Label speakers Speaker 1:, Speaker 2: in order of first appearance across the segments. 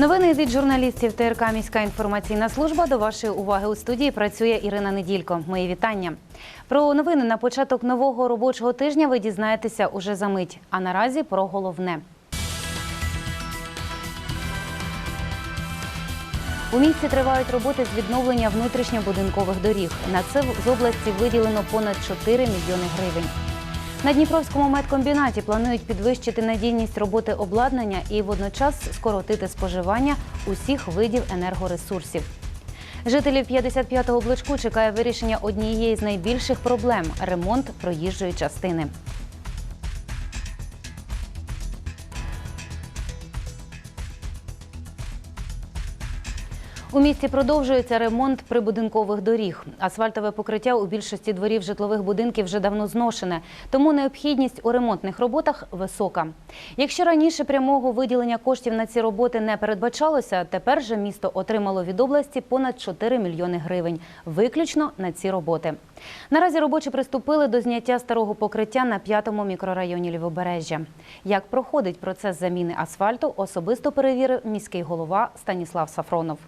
Speaker 1: Новини від журналістів ТРК Міська інформаційна служба. До вашої уваги у студії працює Ірина Неділько. Мої вітання. Про новини на початок нового робочого тижня ви дізнаєтеся уже за мить. А наразі про головне. У місті тривають роботи з відновлення внутрішньобудинкових доріг. На це з області виділено понад 4 мільйони гривень. На Дніпровському медкомбінаті планують підвищити надійність роботи обладнання і водночас скоротити споживання усіх видів енергоресурсів. Жителів 55-го блочку чекає вирішення однієї з найбільших проблем ремонт проїжджої частини. У місті продовжується ремонт прибудинкових доріг. Асфальтове покриття у більшості дворів житлових будинків вже давно зношене, тому необхідність у ремонтних роботах висока. Якщо раніше прямого виділення коштів на ці роботи не передбачалося, тепер же місто отримало від області понад 4 мільйони гривень виключно на ці роботи. Наразі робочі приступили до зняття старого покриття на п'ятому мікрорайоні Лівобережжя. Як проходить процес заміни асфальту, особисто перевірив міський голова Станіслав Сафронов.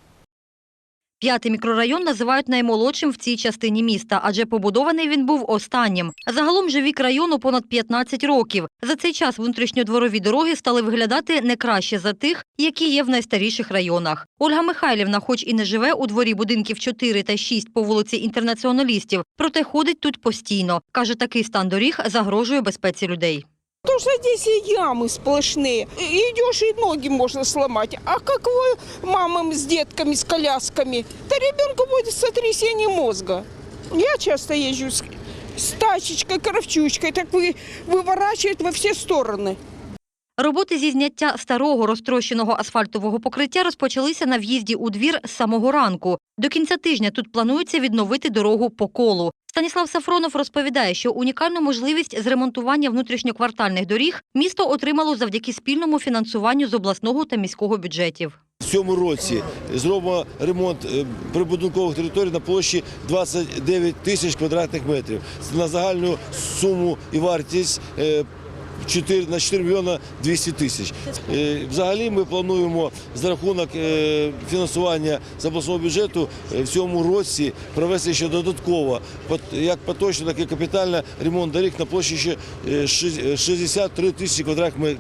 Speaker 2: П'ятий мікрорайон називають наймолодшим в цій частині міста, адже побудований він був останнім. Загалом же вік району понад 15 років. За цей час внутрішньодворові дороги стали виглядати не краще за тих, які є в найстаріших районах. Ольга Михайлівна, хоч і не живе у дворі будинків 4 та 6 по вулиці інтернаціоналістів, проте ходить тут постійно. Каже, такий стан доріг загрожує безпеці людей.
Speaker 3: Потому что здесь и ямы сплошные. И Идешь и ноги можно сломать. А как вы мамам с детками, с колясками? Да ребенку будет сотрясение мозга. Я часто езжу с, с тачечкой, коровчучкой, так вы, выворачивает во все стороны.
Speaker 2: Роботи зі зняття старого розтрощеного асфальтового покриття розпочалися на в'їзді у двір з самого ранку. До кінця тижня тут планується відновити дорогу по колу. Станіслав Сафронов розповідає, що унікальну можливість з ремонтування внутрішньоквартальних доріг місто отримало завдяки спільному фінансуванню з обласного та міського бюджетів.
Speaker 4: В цьому році зробимо ремонт е, прибудинкових територій на площі 29 тисяч квадратних метрів на загальну суму і вартість е, 4, на 4 мільйона 200 тисяч. Е, Взагалі ми плануємо за рахунок е, фінансування з обласного бюджету е, в цьому році провести ще додатково, як поточно, так і капітально ремонт доріг на площі ще е, 63 тисячі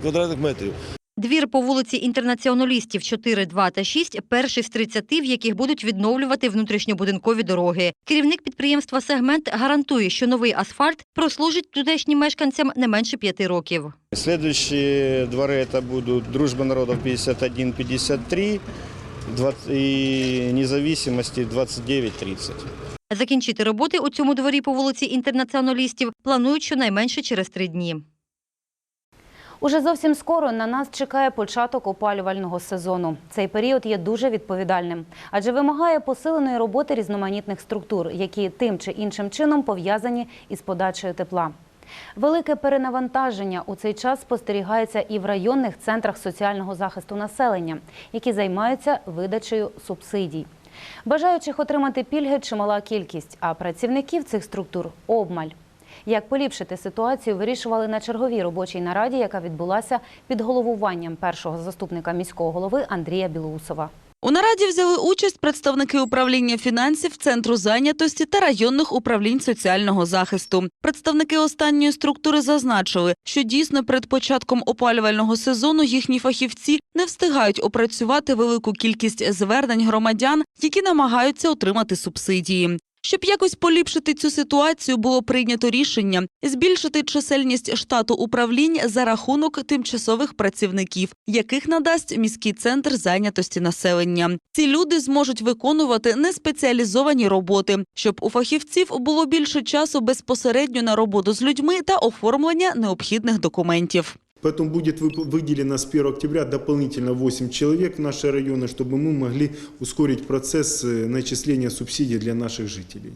Speaker 4: квадратних метрів.
Speaker 2: Двір по вулиці інтернаціоналістів 4, 2 та 6 – перший з 30, в яких будуть відновлювати внутрішньобудинкові дороги. Керівник підприємства «Сегмент» гарантує, що новий асфальт прослужить тутешнім мешканцям не менше п'яти років.
Speaker 5: Следующие дворы это будут Дружба народов 51-53 и независимости 29-30.
Speaker 2: Закінчити роботи у цьому дворі по вулиці інтернаціоналістів планують щонайменше через три дні.
Speaker 1: Уже зовсім скоро на нас чекає початок опалювального сезону. Цей період є дуже відповідальним, адже вимагає посиленої роботи різноманітних структур, які тим чи іншим чином пов'язані із подачею тепла. Велике перенавантаження у цей час спостерігається і в районних центрах соціального захисту населення, які займаються видачею субсидій. Бажаючих отримати пільги чимала кількість, а працівників цих структур обмаль. Як поліпшити ситуацію, вирішували на черговій робочій нараді, яка відбулася під головуванням першого заступника міського голови Андрія Білоусова.
Speaker 6: У нараді взяли участь представники управління фінансів, центру зайнятості та районних управлінь соціального захисту. Представники останньої структури зазначили, що дійсно перед початком опалювального сезону їхні фахівці не встигають опрацювати велику кількість звернень громадян, які намагаються отримати субсидії. Щоб якось поліпшити цю ситуацію, було прийнято рішення збільшити чисельність штату управлінь за рахунок тимчасових працівників, яких надасть міський центр зайнятості населення. Ці люди зможуть виконувати неспеціалізовані роботи, щоб у фахівців було більше часу безпосередньо на роботу з людьми та оформлення необхідних документів.
Speaker 7: Поэтому будет вып- выделено с 1 октября дополнительно 8 человек в наши районы, чтобы мы могли ускорить процесс э, начисления субсидий для наших жителей.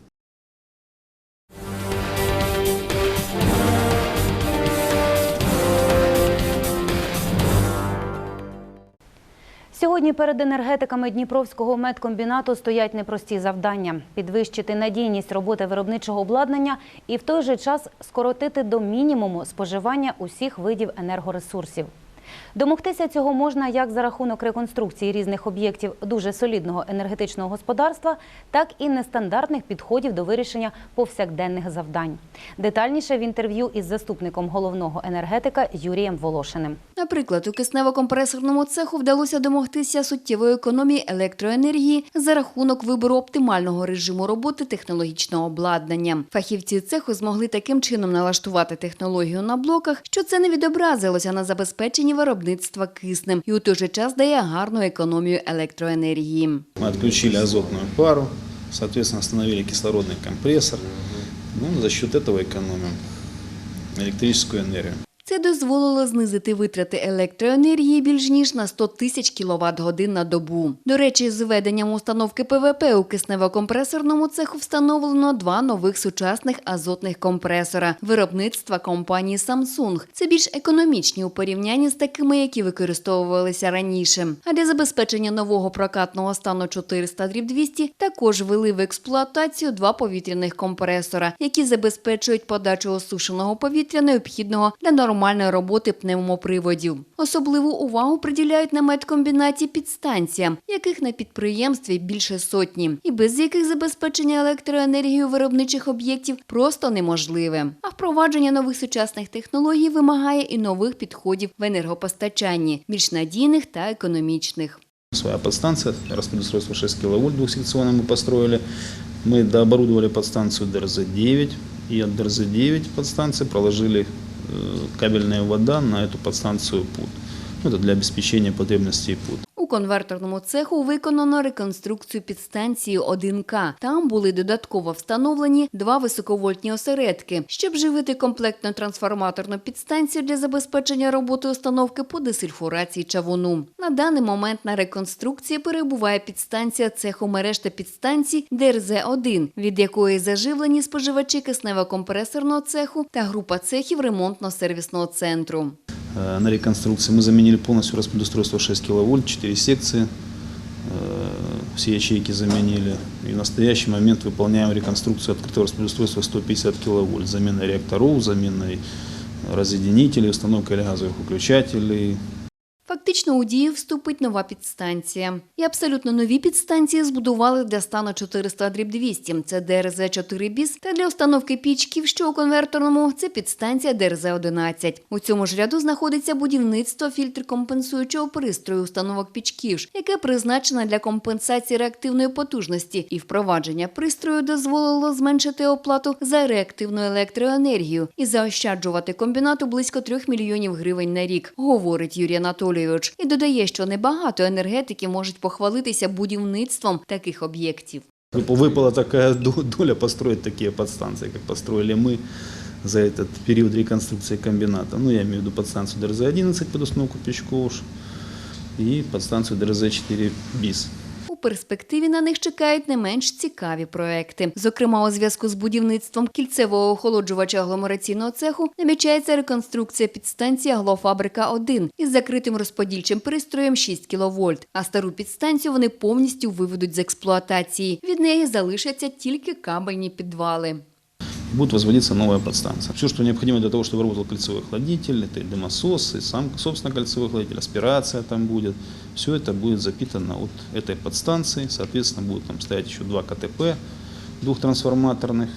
Speaker 1: Сьогодні перед енергетиками Дніпровського медкомбінату стоять непрості завдання: підвищити надійність роботи виробничого обладнання і в той же час скоротити до мінімуму споживання усіх видів енергоресурсів. Домогтися цього можна як за рахунок реконструкції різних об'єктів дуже солідного енергетичного господарства, так і нестандартних підходів до вирішення повсякденних завдань. Детальніше в інтерв'ю із заступником головного енергетика Юрієм Волошиним.
Speaker 8: Наприклад, у киснево-компресорному цеху вдалося домогтися суттєвої економії електроенергії за рахунок вибору оптимального режиму роботи технологічного обладнання. Фахівці цеху змогли таким чином налаштувати технологію на блоках, що це не відобразилося на забезпеченні виробництва киснем і у той же час дає гарну економію електроенергії.
Speaker 9: Мы отключили азотную пару, соответственно, остановили кислородный компрессор. Ну, за счет этого экономим электрическую энергию.
Speaker 8: Це дозволило знизити витрати електроенергії більш ніж на 100 тисяч кіловат годин на добу. До речі, з введенням установки ПВП у киснево-компресорному цеху встановлено два нових сучасних азотних компресора виробництва компанії Samsung. Це більш економічні у порівнянні з такими, які використовувалися раніше. А для забезпечення нового прокатного стану 400 200 також ввели в експлуатацію два повітряних компресора, які забезпечують подачу осушеного повітря необхідного для нормальної роботи пневмоприводів. Особливу увагу приділяють на медкомбінаті підстанціям, яких на підприємстві більше сотні, і без яких забезпечення електроенергією виробничих об'єктів просто неможливе. А впровадження нових сучасних технологій вимагає і нових підходів в енергопостачанні, більш надійних та економічних.
Speaker 9: Своя подстанция, распределительство 6 кВт двухсекционную мы построили. Мы дооборудовали подстанцию ДРЗ-9, и от ДРЗ-9 подстанции проложили э, кабельная вода на эту подстанцию ПУД. Ну, Это для обеспечения потребностей ПУД.
Speaker 8: У конверторному цеху виконано реконструкцію підстанції 1К. Там були додатково встановлені два високовольтні осередки, щоб живити комплектну трансформаторну підстанцію для забезпечення роботи установки по десульфурації чавуну. На даний момент на реконструкції перебуває підстанція цеху мереж та підстанцій ДРЗ-1, від якої заживлені споживачі киснево-компресорного цеху та група цехів ремонтно-сервісного центру.
Speaker 9: Э, На реконструкции мы заменили полностью распределительство 6 кВт, 4 секции, э, все ячейки заменили. И в настоящий момент выполняем реконструкцию открытого распределительства 150 кВт, замена реакторов, заменой разъединителей, установкой газовых выключателей,
Speaker 8: Фактично у дію вступить нова підстанція. І абсолютно нові підстанції збудували для стану 400 200 – це ДРЗ-4 БІС, та для установки пічків, що у конверторному – це підстанція ДРЗ-11. У цьому ж ряду знаходиться будівництво фільтр-компенсуючого пристрою установок пічків, яке призначено для компенсації реактивної потужності, і впровадження пристрою дозволило зменшити оплату за реактивну електроенергію і заощаджувати комбінату близько 3 мільйонів гривень на рік, говорить Юрій Анатолійович. І додає, що небагато енергетиків можуть похвалитися будівництвом таких об'єктів.
Speaker 9: Вып- Выпала такая до- доля построить такие подстанции, как построили мы за этот период реконструкции комбината. Ну, я имею в виду подстанцию ДРЗ-11 под установку печков и подстанцию ДРЗ-4 БИС.
Speaker 8: У перспективі на них чекають не менш цікаві проекти. Зокрема, у зв'язку з будівництвом кільцевого охолоджувача агломераційного цеху намічається реконструкція підстанції Аглофабрика 1 із закритим розподільчим пристроєм 6 кВт. А стару підстанцію вони повністю виведуть з експлуатації. Від неї залишаться тільки кабельні підвали.
Speaker 9: Будет возводиться новая подстанция. Все, что необходимо для того, чтобы работал кольцевой охладитель, это и дымосос, и сам, собственно, кольцевой охладитель, аспирация там будет. Все это будет запитано от этой подстанции. Соответственно, будут там стоять еще два КТП двухтрансформаторных.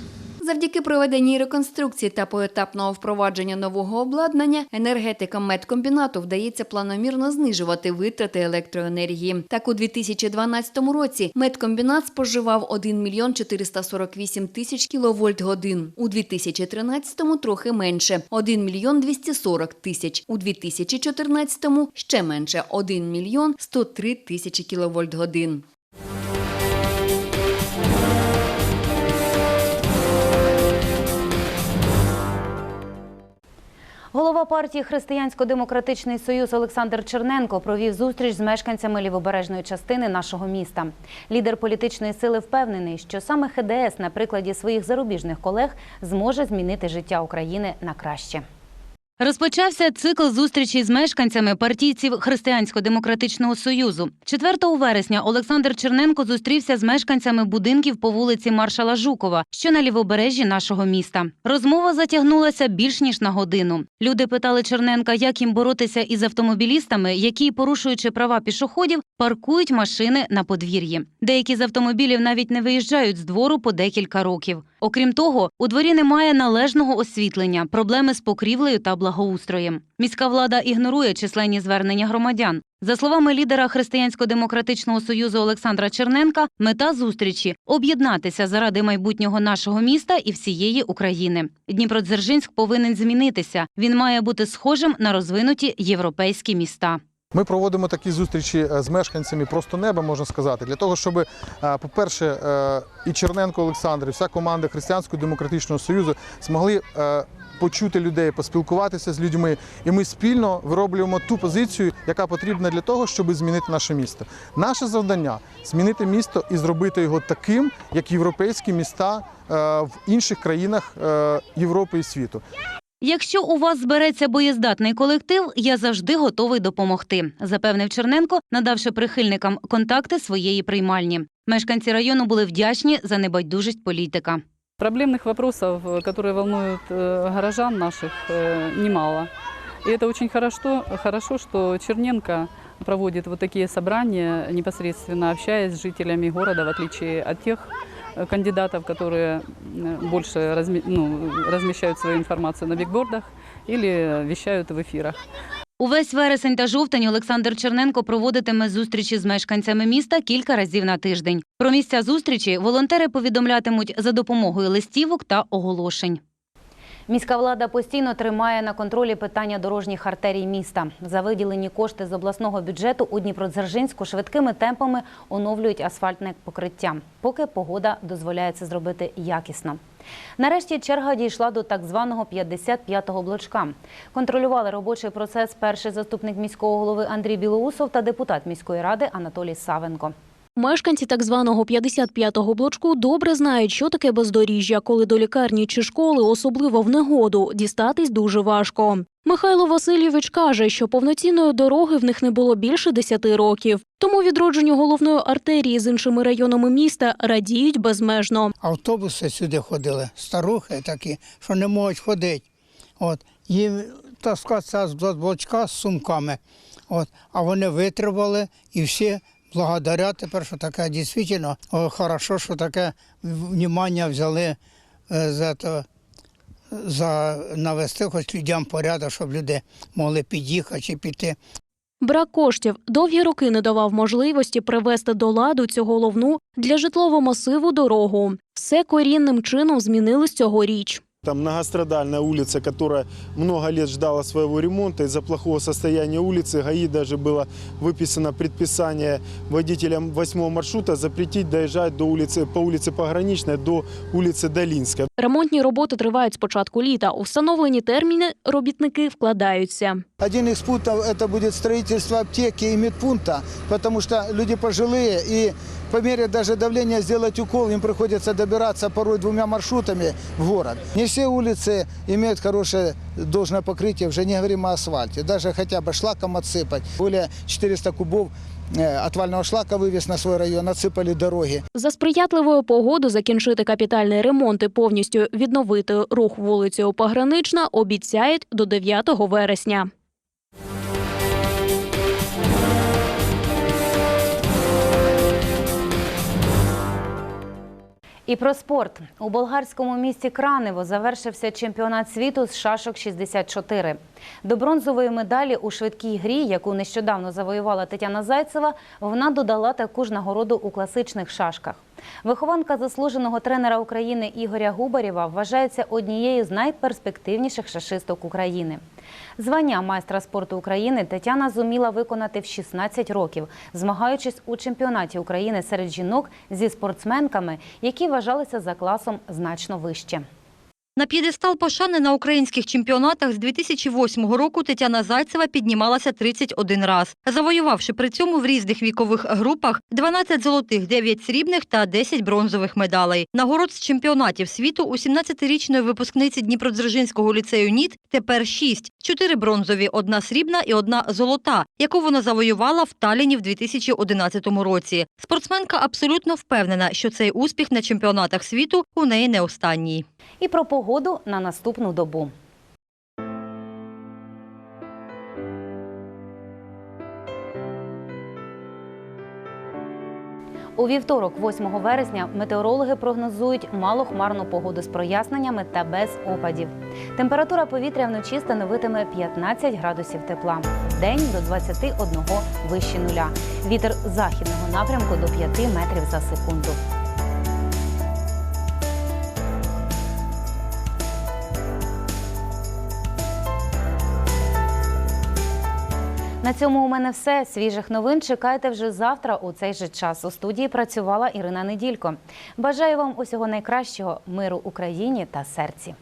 Speaker 8: Завдяки проведеній реконструкції та поетапного впровадження нового обладнання енергетикам медкомбінату вдається планомірно знижувати витрати електроенергії. Так, у 2012 році медкомбінат споживав 1 мільйон 448 тисяч кіловольт годин. У 2013-му трохи менше – 1 мільйон 240 тисяч. У 2014-му ще менше – 1 мільйон 103 тисячі кіловольт годин.
Speaker 1: Голова партії Християнсько-демократичний союз Олександр Черненко провів зустріч з мешканцями лівобережної частини нашого міста. Лідер політичної сили впевнений, що саме ХДС на прикладі своїх зарубіжних колег зможе змінити життя України на краще. Розпочався цикл зустрічей з мешканцями партійців Християнсько-демократичного союзу. 4 вересня Олександр Черненко зустрівся з мешканцями будинків по вулиці Маршала Жукова, що на лівобережжі нашого міста. Розмова затягнулася більш ніж на годину. Люди питали Черненка, як їм боротися із автомобілістами, які, порушуючи права пішоходів, паркують машини на подвір'ї. Деякі з автомобілів навіть не виїжджають з двору по декілька років. Окрім того, у дворі немає належного освітлення, проблеми з покрівлею та благоустроєм. Міська влада ігнорує численні звернення громадян. За словами лідера Християнсько-демократичного союзу Олександра Черненка, мета зустрічі об'єднатися заради майбутнього нашого міста і всієї України. Дніпродзержинськ повинен змінитися. Він має бути схожим на розвинуті європейські міста.
Speaker 10: Ми проводимо такі зустрічі е, з мешканцями просто неба, можна сказати, для того, щоб, е, по-перше, е, і Черненко Олександр, і вся команда Християнського демократичного союзу змогли почути людей, поспілкуватися з людьми. І ми спільно вироблюємо ту позицію, яка потрібна для того, щоб змінити наше місто. Наше завдання змінити місто і зробити його таким, як європейські міста в інших країнах Європи і світу.
Speaker 1: Якщо у вас збереться боєздатний колектив, я завжди готовий допомогти, запевнив Черненко, надавши прихильникам контакти своєї приймальні. Мешканці району були вдячні за небайдужість політика.
Speaker 11: Проблемных вопросов, э, которые волнуют э, горожан наших, э, немало. И это очень хорошо, хорошо, что Черненко проводит вот такие собрания, непосредственно общаясь с жителями города, в отличие от тех э, кандидатов, которые э, больше разми- ну, размещают свою информацию на бигбордах или вещают в эфирах.
Speaker 1: Увесь вересень та жовтень Олександр Черненко проводитиме зустрічі з мешканцями міста кілька разів на тиждень. Про місця зустрічі волонтери повідомлятимуть за допомогою листівок та оголошень. Міська влада постійно тримає на контролі питання дорожніх артерій міста. За виділені кошти з обласного бюджету у Дніпродзержинську швидкими темпами оновлюють асфальтне покриття, поки погода дозволяє це зробити якісно. Нарешті черга дійшла до так званого 55-го блочка. Контролювали робочий процес перший заступник міського голови Андрій Білоусов та депутат міської ради Анатолій Савенко.
Speaker 6: Мешканці так званого 55-го блочку добре знають, що таке бездоріжжя, коли до лікарні чи школи, особливо в негоду, дістатись дуже важко. Михайло Васильович каже, що повноцінної дороги в них не було більше 10 років. Тому відродженню головної артерії з іншими районами міста радіють безмежно.
Speaker 12: автобуси сюди ходили, старухи такі, що не можуть ходити. От. Їм таскатися з блочка з сумками. От. А вони витримали і всі благодаря тепер, що таке дійсно о, хорошо, що таке внимання взяли е, за, то, за навести хоч людям порядок, щоб люди могли під'їхати чи піти.
Speaker 6: Брак коштів довгі роки не давав можливості привести до ладу цю головну для житлового масиву дорогу. Все корінним чином змінилось цьогоріч.
Speaker 13: Там многострадальная улица, которая много лет ждала своего ремонта. Из-за плохого состояния улицы ГАИ даже было выписано предписание водителям восьмого маршрута запретить доезжать до улицы, по улице Пограничной до улицы Долинской.
Speaker 6: Ремонтні роботи тривають з початку літа. У встановлені терміни робітники вкладаються.
Speaker 12: Один из пунктов это будет строительство аптеки и медпункта, потому что люди пожилые и по мере даже давления сделать укол им приходится добираться порой двумя маршрутами в город. Не все улицы имеют хорошее должное покрытие, уже не говорим о асфальте. Даже хотя бы шлаком отсыпать. Более 400 кубов э, отвального шлака вывез на свой район, отсыпали дороги.
Speaker 6: За сприятливою погоду закінчити капітальний ремонт і повністю відновити рух вулицею Погранична обіцяють до 9 вересня.
Speaker 1: І про спорт у болгарському місті Кранево завершився чемпіонат світу з шашок 64. До бронзової медалі у швидкій грі, яку нещодавно завоювала Тетяна Зайцева, вона додала таку ж нагороду у класичних шашках. Вихованка заслуженого тренера України Ігоря Губарєва вважається однією з найперспективніших шашисток України. Звання майстра спорту України Тетяна зуміла виконати в 16 років, змагаючись у чемпіонаті України серед жінок зі спортсменками, які вважалися за класом значно вище.
Speaker 2: На п'єдестал пошани на українських чемпіонатах з 2008 року Тетяна Зайцева піднімалася 31 раз, завоювавши при цьому в різних вікових групах 12 золотих, 9 срібних та 10 бронзових медалей. Нагород з чемпіонатів світу у 17-річної випускниці Дніпродзержинського ліцею НІТ тепер 6. 4 бронзові, одна срібна і одна золота, яку вона завоювала в Таліні в 2011 році. Спортсменка абсолютно впевнена, що цей успіх на чемпіонатах світу у неї не останній.
Speaker 1: І про погоду на наступну добу. У вівторок, 8 вересня, метеорологи прогнозують малохмарну погоду з проясненнями та без опадів. Температура повітря вночі становитиме 15 градусів тепла, в день до 21 вище нуля. Вітер західного напрямку до 5 метрів за секунду. На цьому у мене все. Свіжих новин чекайте вже завтра у цей же час. У студії працювала Ірина Неділько. Бажаю вам усього найкращого, миру Україні та серці.